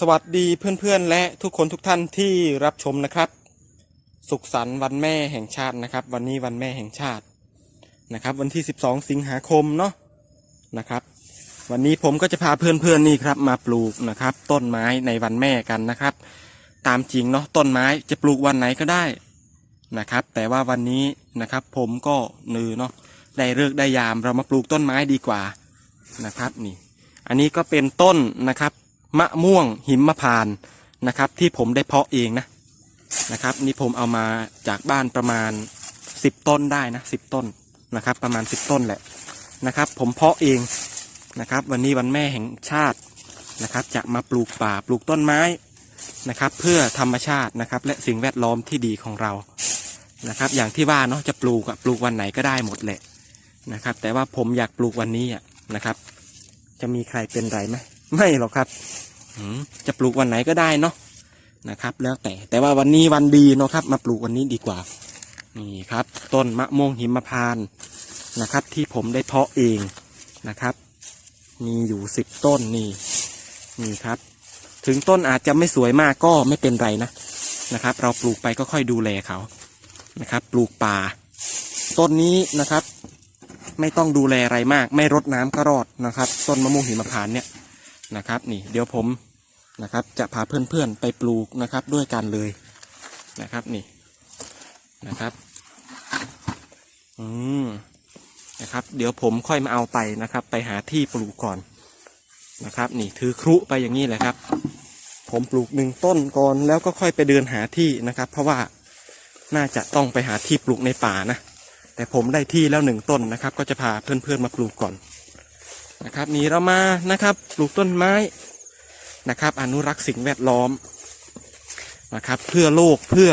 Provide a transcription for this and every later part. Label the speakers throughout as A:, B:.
A: สวัสดีเพื่อนๆและทุกคนทุกท่านที่รับชมนะครับ สุขสันต์วันแม่แห่งชาตินะครับ วันนี้วันแม่แห่งชาตินะครับ วันที่ 12 สิงหาคมเนาะนะครับ วันนี้ผมก็จะพาเพื่อนๆนี่ครับ มาปลูกนะครับ ต้นไม้ในวันแม่กันนะครับ ตามจริงเนาะต้นไม้จะปลูกวันไหนก็ได้นะครับ แต่ว่าวันนี้นะครับ ผมก็นือเนาะได้เลิกได้ยามเรามาปลูกต้นไม้ดีกว่านะครับนี่ อันนี้ก็เป็นต้นนะครับ มะม่วงหิมพานนะครับ ที่ผมได้เพาะเองนะนะครับ นี่ผมเอามาจากบ้านประมาณ 10 ต้นได้นะ10ต้นนะครับ ประมาณ 10 ต้นแหละนะครับ ผมเพาะเองนะครับ วันนี้วันแม่แห่งชาตินะครับ จะมาปลูกป่าปลูกต้นไม้นะครับ เพื่อธรรมชาตินะครับ และสิ่งแวดล้อมที่ดีของเรานะครับ อย่างที่ว่าเนาะจะปลูกอะปลูกวันไหนก็ได้หมดแหละนะครับ แต่ว่าผมอยากปลูกวันนี้อะนะครับ จะมีใครเป็นไรไหมไม่หรอกครับ จะปลูกวันไหนก็ได้เนาะนะครับ แล้วแต่แต่ว่าวันนี้วันดีเนาะครับ มาปลูกวันนี้ดีกว่า นี่ครับ ต้นมะม่วงหิมพานต์นะครับ ที่ผมได้เพาะเองนะครับ มีอยู่สิบต้นนี่นี่ครับ ถึงต้นอาจจะไม่สวยมากก็ไม่เป็นไรนะนะครับ เราปลูกไปก็ค่อยดูแลเขานะครับ ปลูกป่า ต้นนี้นะครับ ไม่ต้องดูแลอะไรมาก ไม่รดน้ำก็รอดนะครับ ต้นมะม่วงหิมพานต์เนี่ย นะครับ นี่เดี๋ยวผมนะครับจะพาเพื่อนๆไปปลูกนะครับด้วยกันเลยนะครับนี่นะครับอืมนะครับ เดี๋ยวผมค่อยมาเอาไปนะครับ ไปหาที่ปลูกก่อนนะครับ นี่ถือครุไปอย่างนี้แหละครับ ผมปลูกหนึ่งต้นก่อนแล้วก็ค่อยไปเดินหาที่นะครับ เพราะว่าน่าจะต้องไปหาที่ปลูกในป่านะแต่ผมได้ที่แล้วหนึ่งต้นนะครับ ก็จะพาเพื่อนๆมาปลูกก่อน นะครับนี่เรามานะครับปลูกต้นไม้นะครับ อนุรักษ์สิ่งแวดล้อมนะครับ เพื่อโลกเพื่อ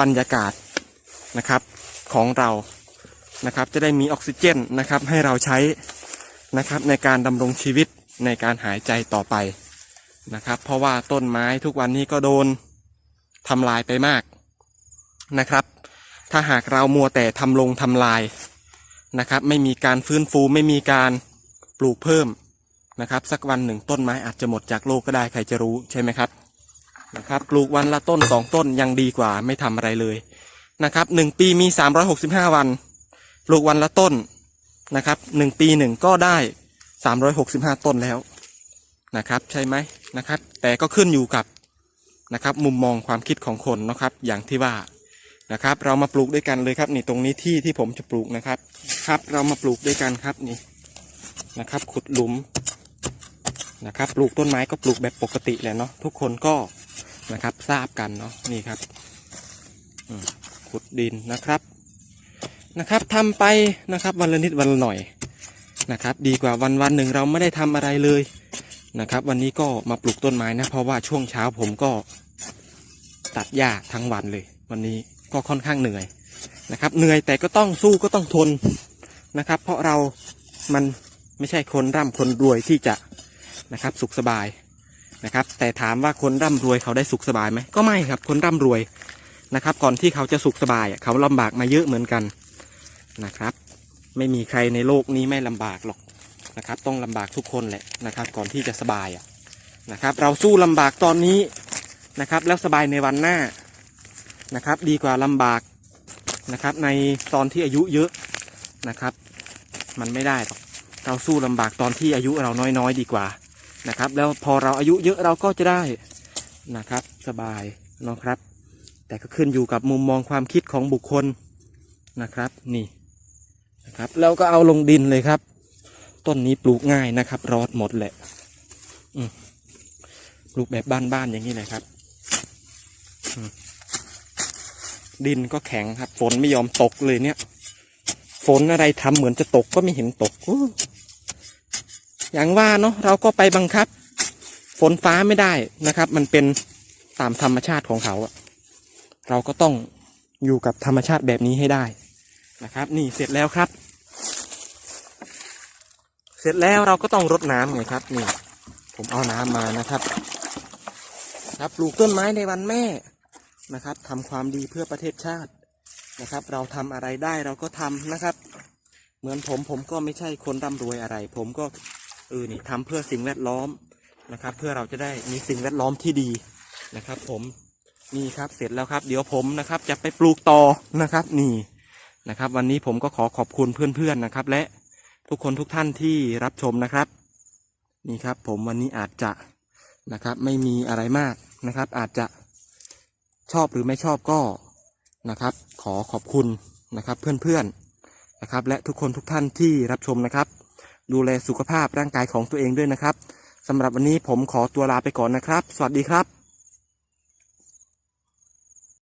A: บรรยากาศนะครับของเรานะครับ จะได้มีออกซิเจนนะครับ ให้เราใช้นะครับในการดำรงชีวิตในการหายใจต่อไปนะครับ เพราะว่าต้นไม้ทุกวันนี้ก็โดนทำลายไปมากนะครับ ถ้าหากเรามัวแต่ทำลงทำลาย นะครับ ไม่มีการฟื้นฟูไม่มีการปลูกเพิ่มนะครับ สักวันหนึ่งต้นไม้อาจจะหมดจากโลกก็ได้ใครจะรู้ใช่ไหมครับนะครับ ปลูกวันละต้นสองต้นยังดีกว่าไม่ทำอะไรเลยนะครับหนึ่งปีมีสามร้อยหกสิบห้าวัน ปลูกวันละต้นนะครับหนึ่งปีหนึ่งก็ได้สามร้อยหกสิบห้าต้นแล้วนะครับ ใช่ไหมนะครับ แต่ก็ขึ้นอยู่กับนะครับ มุมมองความคิดของคนนะครับ อย่างที่ว่า นะครับ เรามาปลูกด้วยกันเลยครับ นี่ตรงนี้ที่ที่ผมจะปลูกนะครับ ครับ เรามาปลูกด้วยกันครับนี่นะครับ ขุดหลุมนะครับ ปลูกต้นไม้ก็ปลูกแบบปกติแหละเนาะทุกคนก็นะครับทราบกันเนาะนี่ครับขุดดินนะครับนะครับทำไปนะครับวันละนิดวันละหน่อยนะครับ ดีกว่าวันวันหนึ่งเราไม่ได้ทำอะไรเลยนะครับ วันนี้ก็มาปลูกต้นไม้นะเพราะว่าช่วงเช้าผมก็ตัดหญ้าทั้งวันเลยวันนี้ ก็ค่อนข้างเหนื่อยนะครับ เหนื่อยแต่ก็ต้องสู้ก็ต้องทนนะครับ เพราะเรามันไม่ใช่คนร่ำคนรวยที่จะนะครับ สุขสบายนะครับ แต่ถามว่าคนร่ำรวยเขาได้สุขสบายไหมก็ไม่ครับ คนร่ำรวยนะครับ ก่อนที่เขาจะสุขสบายเขาลำบากมาเยอะเหมือนกันนะครับ ไม่มีใครในโลกนี้ไม่ลำบากหรอกนะครับ ต้องลำบากทุกคนแหละนะครับ ก่อนที่จะสบายนะครับ เราสู้ลำบากตอนนี้นะครับ แล้วสบายในวันหน้า นะครับ ดีกว่าลำบากนะครับ ในตอนที่อายุเยอะนะครับ มันไม่ได้หรอกเราสู้ลำบากตอนที่อายุเราน้อยๆดีกว่านะครับ แล้วพอเราอายุเยอะเราก็จะได้นะครับ สบายนะครับ แต่ก็ขึ้นอยู่กับมุมมองความคิดของบุคคลนะครับ นี่นะครับ แล้วก็เอาลงดินเลยครับ ต้นนี้ปลูกง่ายนะครับ รอดหมดแหละปลูกแบบบ้านๆอย่างนี้เลยครับ ดินก็แข็งครับ ฝนไม่ยอมตกเลยเนี่ย ฝนอะไรทำเหมือนจะตกก็ไม่เห็นตกอย่างว่าเนาะเราก็ไปบังคับ ฝนฟ้าไม่ได้นะครับ มันเป็นตามธรรมชาติของเขาอะเราก็ต้องอยู่กับธรรมชาติแบบนี้ให้ได้นะครับ นี่เสร็จแล้วครับ เสร็จแล้วเราก็ต้องรดน้ำไงครับ นี่ ผมเอาน้ำมานะครับ ครับปลูกต้นไม้ในวันแม่ นะครับทำความดีเพื่อประเทศชาตินะครับ เราทำอะไรได้เราก็ทำนะครับ เหมือนผมผมก็ไม่ใช่คนร่ำรวยอะไร ผมก็เออนี่ทำเพื่อสิ่งแวดล้อมนะครับ เพื่อเราจะได้มีสิ่งแวดล้อมที่ดีนะครับ ผมนี่ครับเสร็จแล้วครับ เดี๋ยวผมนะครับจะไปปลูกต่อนะครับ นี่นะครับ วันนี้ผมก็ขอขอบคุณเพื่อนๆนะครับ และทุกคนทุกท่านที่รับชมนะครับ นี่ครับ ผมวันนี้อาจจะนะครับ ไม่มีอะไรมากนะครับ อาจจะ ชอบหรือไม่ชอบก็นะครับ ขอขอบคุณนะครับเพื่อนๆนะครับ และทุกคนทุกท่านที่รับชมนะครับ ดูแลสุขภาพร่างกายของตัวเองด้วยนะครับสำหรับวันนี้ผมขอตัวลาไปก่อนนะครับ สวัสดีครับ